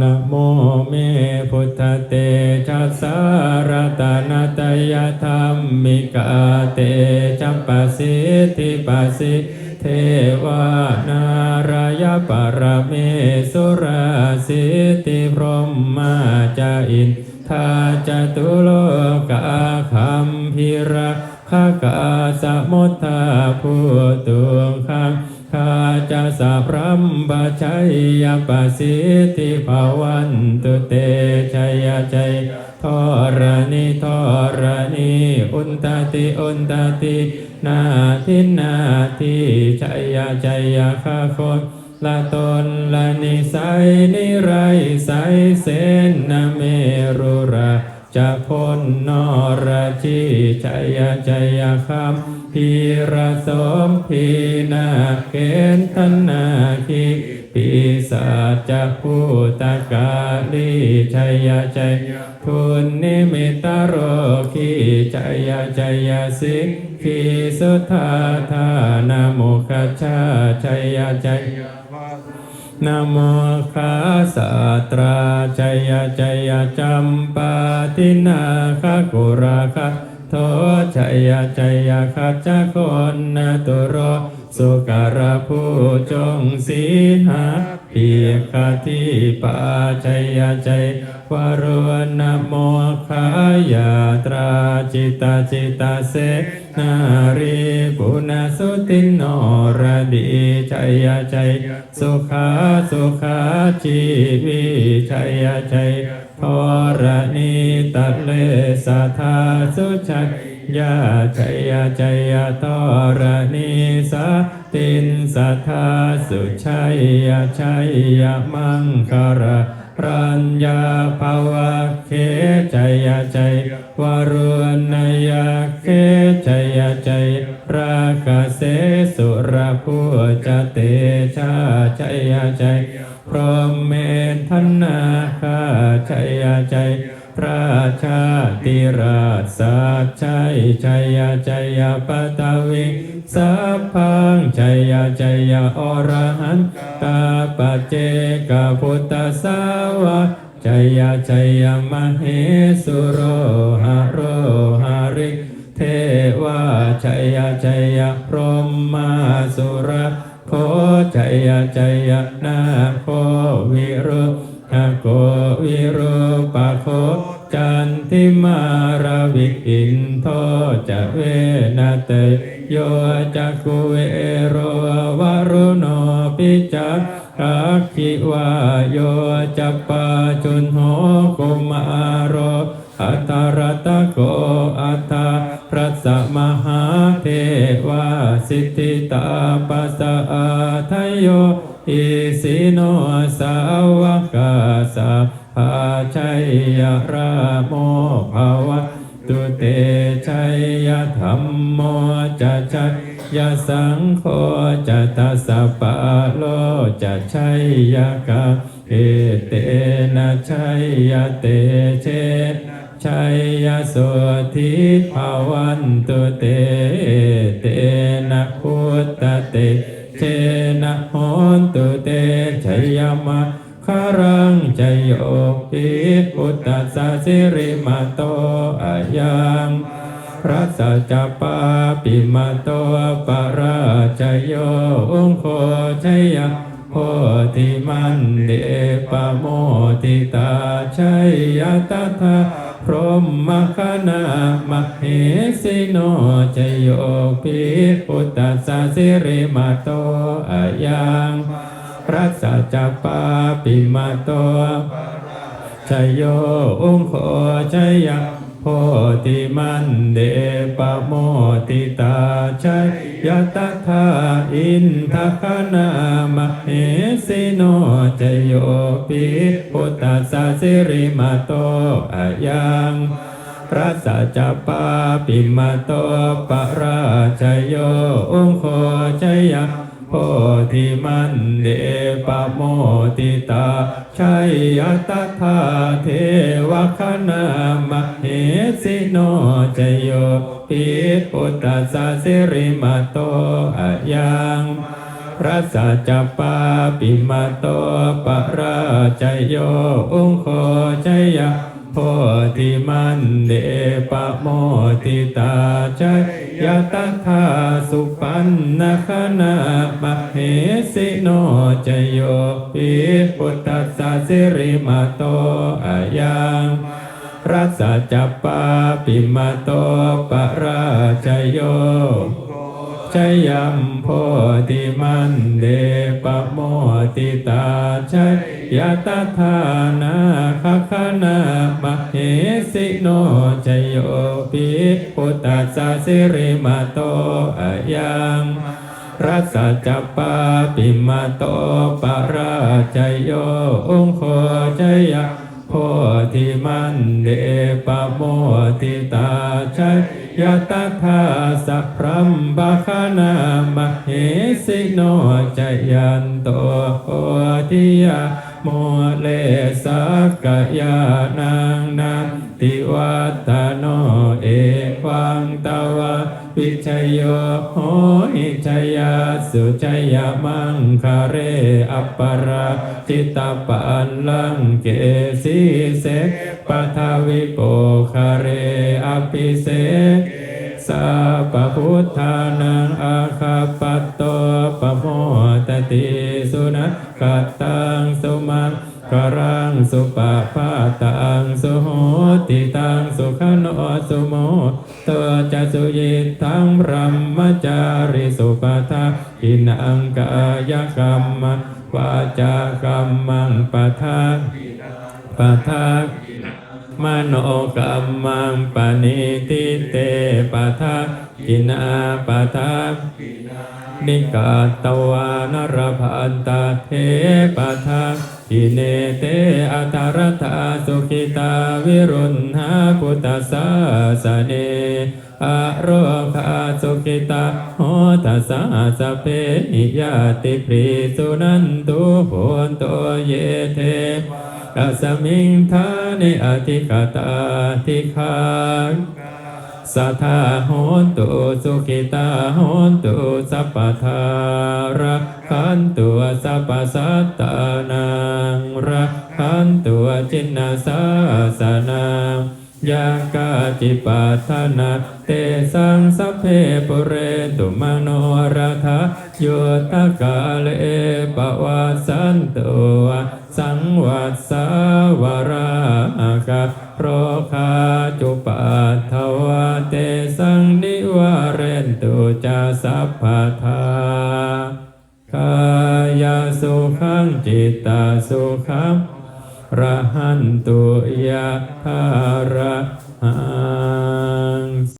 นะโมเมพุทธเตชะสารตนาตยธรรมมิกาเตจัปปสิทธิปัสสิเทวานารายปรเมสุราสิทธิพรหมาจาอินทาจตุโลกาคัมพิระขากาสมุทธาผู้ตุขัง ข้าจะสัพรัมบชัยยปสิทธิภาวันตุเตชัยชัยทรณิทรณิอุนตติอุนตตินาทินาทิชัยชัยข้าคนละตนละนิสัยนิไรใสเสนนเมรุราจะพ้นนรชีชัยชัยคำ พีระสมพีนาเกณฑนาคีปีศาจจพูตกาลีชัยชัยทุนนิมิตโรคีชัยชัยสิกขีสุทธาธานาโมคชชาชัยชัยนโมคาสาตราชัยชัยจัมปาตินาคกุราคา ทชัยชัยขัจจคนนตุโรสุการะผู้จงสีหาเพียคติปาชัยชัยวรวนนะโมขายาตราจิตาจิตาเส นารีปุณสุตินโนรดีชัยชัยสุขาสุขาชีวิชัยชัยทรณีตะเลสาธาสุชัยยาชัยชัยทรณีสาตินสัทธาสุชัยชัยมังคาระ รัญญาภาวะเคชัยชัยวรุณยาเคชัยชัยราคะเสสุรภูจเตชาใจยชัยพรหมเมธนาคาใจยชัย พระชาติราชสัจชัยชัยชัยปตวิสัพพังชัยชัยอรหันตาปเจกพุทธสาวะชัยชัยมเหสุโรหะโรหะริกเทวาชัยชัยพรหมาสุรโคชัยชัยนาโควิรุหะโกวิรุ ปะโคจันทิมาราวิกินโทจะเวนะเตโยจักกุเวโรวารุโนปิจักขักขิวาโยจัปปาจุนโหกุมาโรอัตตรตะโกอัตตาพระสมหาเทวาสิทธิตาปัสสะอาทยโยอิสิโนสาวกาสา ยยราโมภาวะตุเตชัยยธรรมโมจะชัยยสังโฆจะตัสสะปะโลจะชัยยกาเอเตนะชัยยเตเชชัยยโสธิภาวันตุเตเตนะพุทธเตเชนะโหนตุเตชัยมะ คารังจโยปิพุทธสสิริมาโตอายังพระสัจจปาปิมาโตปาราชโยองโคชัยยะโพธิมันเดปโมทิตาชัยยตถาพรหมคณามเหสิโนจโยปิพุทธสาสิริมาโตอายัง พระสัจจปาปิมาโตชยโยองโคชยยะโพธิมันเดปโมติตาชัยยตถาอินทคณามเหสิโนจโยปิพุทธสาสิริมาโตอายังพระสัจปาปิมาโตปราชโยองโคชยยะโพธิมันเดปโมติตาชัยยตถาเทวคณามเหสิโนจโยปิพุทธสสิริมาโตอะยังพรัสสะจัปาปิมาโตปะราชโยองโคจยะโพธิมันเดปโมทิตาจย ยะตถาสุปันนะคนาปะเหสิโนจโยปิพุทธัสสะสิริมาโตอายังรัสจัปปาปิมาโตปะราชโย ชยัมโพธิมันเดปโมติตาชัยยะตถานาคคณามะเหสิโนชโยปิพุทธัสสะสิริมาโตอะยังรัสจัปปาปิมาโตปะราชโยองโคจยะโพธิมันเดปโมติตาชัยยะตถาสัพพรัมบาคานามะเหสิโนจยันโตโอทิยาโมเลสักกายานางนันติวัตโนะวิชยโยโหหิชยาสุชยามังคาเรอัปปราจิตตปันลังเกสีเสกปะทาวิโปคาเรอภิเสกสัพพุทธานังอาคาปโตปโมตติสุนัขตังสุมังกรังสุปะพาตังสุโหติตังสุข สุโมตัวจะสุยิทังบรมจาริสุปทาอินังกายกรรมวาจากรรมังปทาปทามโนกรรมังปณิติเตปทะกินาปทะนิกาตวานรพันตาเทปทะ กิเนเตอัตรธาสุขิตาวิรุณหาพุทธสาสเนอโรคาสุขิตาโหทัสสะสเพหิยาติปรีสุนันตุโหนโตเยเทกัสมิงทานิอธิกตาทิคา สัทธาโหนตุสุขิตาโหนตุสัพพทาระขันตุสัพพสัตตานังระขันตุจินนาสาสนังยากาจิปัฏนาเตสังสัพเพปุเรตุมโนราธาโยตกาเลปวัสันตุสังวัสสาวรากะโรคาจุปัฏฐวะเต สังนิวาเรนตุจาสัพพทากายสุขังจิตตาสุขังระหันตุยะทาระหั